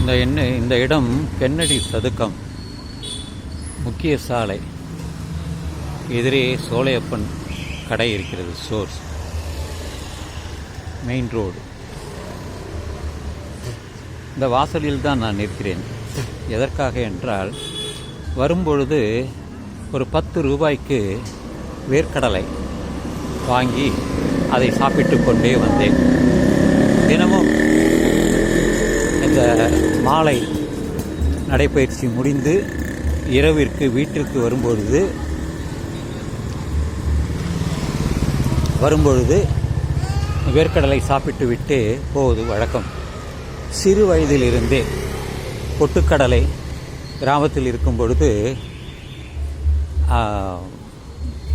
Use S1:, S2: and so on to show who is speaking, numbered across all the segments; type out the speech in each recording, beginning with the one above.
S1: இந்த என்ன இந்த இடம் கென்னடி சதுக்கம். முக்கிய சாலை. எதிரே சோலையப்பன் கடை இருக்கிறது சோர்ஸ். மெயின் ரோடு இந்த வாசலில் தான் நான் நிற்கிறேன். எதற்காக என்றால் வரும்பொழுது ஒரு பத்து ரூபாய்க்கு வேர்க்கடலை வாங்கி அதை சாப்பிட்டு கொண்டே வந்தேன். தினமும் இந்த மாலை நடைப்பயிற்சி முடிந்து இரவிற்கு வீட்டிற்கு வரும்பொழுது வரும்பொழுது வேர்க்கடலை சாப்பிட்டு விட்டு போவது வழக்கம். சிறு வயதிலிருந்தே பொட்டுக்கடலை கிராமத்தில் இருக்கும் பொழுது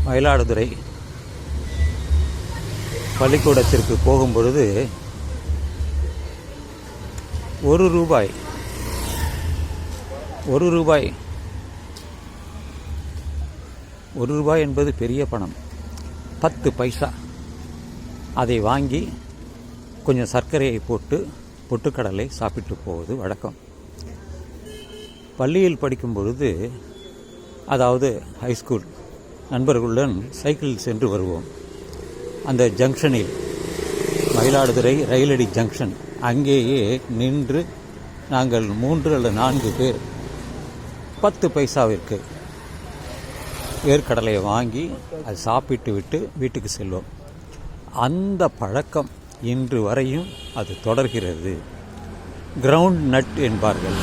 S1: மயிலாடுதுறை பள்ளிக்கூடத்திற்கு போகும் பொழுது ஒரு ரூபாய். ஒரு ரூபாய். ஒரு ரூபாய் என்பது பெரிய பணம். பத்து பைசா. அதை வாங்கி கொஞ்சம் சர்க்கரையை போட்டு பொட்டுக்கடலை சாப்பிட்டு போவது வழக்கம். பள்ளியில் படிக்கும் பொழுது அதாவது ஹைஸ்கூல் நண்பர்களுடன் சைக்கிளில் சென்று வருவோம். அந்த ஜங்ஷனில் மயிலாடுதுறை ரயிலடி ஜங்ஷன் அங்கேயே நின்று நாங்கள் மூன்று அல்லது நான்கு பேர் பத்து பைசாவிற்கு வேர்க்கடலையை வாங்கி அதை சாப்பிட்டு விட்டு வீட்டுக்கு செல்வோம். அந்த பழக்கம் இன்று வரையும் அது தொடர்கிறது. கிரவுண்ட் நட் என்பார்கள்.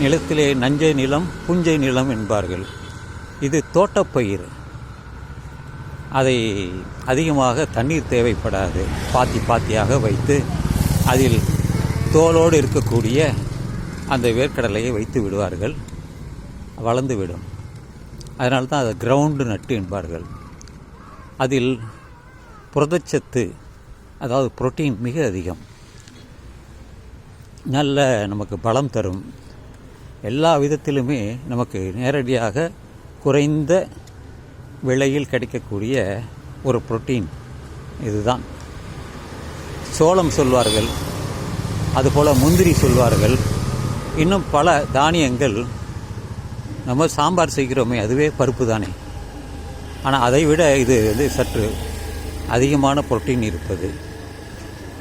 S1: நிலத்திலே நஞ்சை நிலம் புஞ்சை நிலம் என்பார்கள். இது தோட்டப்பயிர். அதை அதிகமாக தண்ணீர் தேவைப்படாது. பாத்தி பாத்தியாக வைத்து அதில் தோலோடு இருக்கக்கூடிய அந்த வேர்க்கடலையை வைத்து விடுவார்கள். வளர்ந்து விடும் அதனால தான் அதை கிரவுண்டு நட்டு என்பார்கள். அதில் புரதச்சத்து அதாவது புரோட்டீன் மிக அதிகம். நல்ல நமக்கு பலம் தரும். எல்லா விதத்திலுமே நமக்கு நேரடியாக குறைந்த விலையில் கிடைக்கக்கூடிய ஒரு புரோட்டீன் இதுதான். சோளம் சொல்வார்கள் அதுபோல் முந்திரி சொல்வார்கள். இன்னும் பல தானியங்கள் நம்ம சாம்பார் செய்கிறோமே அதுவே பருப்பு தானே. ஆனால் அதை விட இது வந்து சற்று அதிகமான புரோட்டீன் இருப்பது.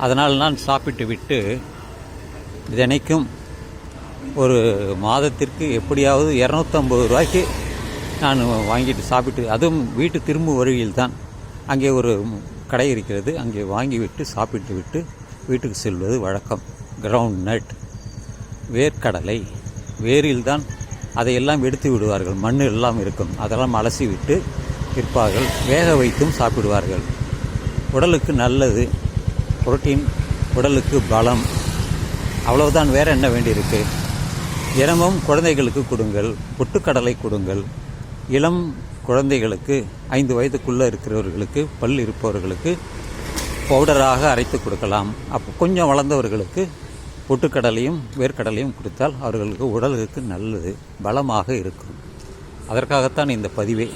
S1: அதனால் நான் சாப்பிட்டு விட்டு தினைக்கும் ஒரு மாதத்திற்கு எப்படியாவது இரநூத்தம்பது ரூபாய்க்கு நான் வாங்கிட்டு சாப்பிட்டு அதுவும் வீட்டு திரும்பும் வழியில் தான் அங்கே ஒரு கடை இருக்கிறது. அங்கே வாங்கிவிட்டு சாப்பிட்டு விட்டு வீட்டுக்கு செல்வது வழக்கம். கிரவுண்ட் நட் வேர்க்கடலை. வேரில்தான் அதையெல்லாம் எடுத்து விடுவார்கள். மண் எல்லாம் இருக்கும். அதெல்லாம் அலசி விட்டு விற்பார்கள். வேக வைத்தும் சாப்பிடுவார்கள். உடலுக்கு நல்லது. புரோட்டீன் உடலுக்கு பலம். அவ்வளவுதான். வேற என்ன வேண்டியிருக்கு? தினமும் குழந்தைகளுக்கு கொடுங்கள். பொட்டுக்கடலை கொடுங்கள். இளம் குழந்தைகளுக்கு ஐந்து வயதுக்குள்ளே இருக்கிறவர்களுக்கு பல் இருப்பவர்களுக்கு பவுடராக அரைத்து கொடுக்கலாம். அப்போ கொஞ்சம் வளர்ந்தவர்களுக்கு பொட்டுக்கடலையும் வேர்க்கடலையும் கொடுத்தால் அவர்களுக்கு உடலுக்கு நல்லது பலமாக இருக்கும். அதற்காகத்தான் இந்த பதிவே.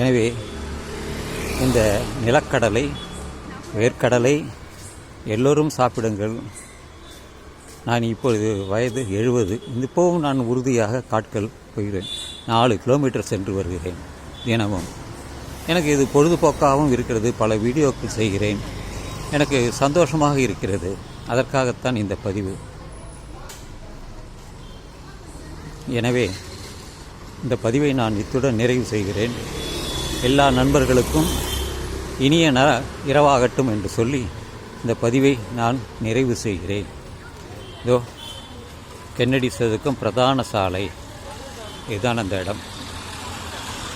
S1: எனவே இந்த நிலக்கடலை வேர்க்கடலை எல்லோரும் சாப்பிடுங்கள். நான் இப்பொழுது வயது எழுபது இப்போவும் நான் உறுதியாக காட்கள் போகிறேன் நாலு கிலோமீட்டர் சென்று வருகிறேன் தினமும். எனக்கு இது பொழுதுபோக்காகவும் இருக்கிறது பல வீடியோக்கள் செய்கிறேன். எனக்கு சந்தோஷமாக இருக்கிறது. அதற்காகத்தான் இந்த பதிவு. எனவே இந்த பதிவை நான் இத்துடன் நிறைவு செய்கிறேன். எல்லா நண்பர்களுக்கும் இனிய ந இரவாகட்டும் என்று சொல்லி இந்த பதிவை நான் நிறைவு செய்கிறேன். இதோ கென்னடி சதுக்கம் பிரதான சாலை. இதுதான் அந்த இடம்.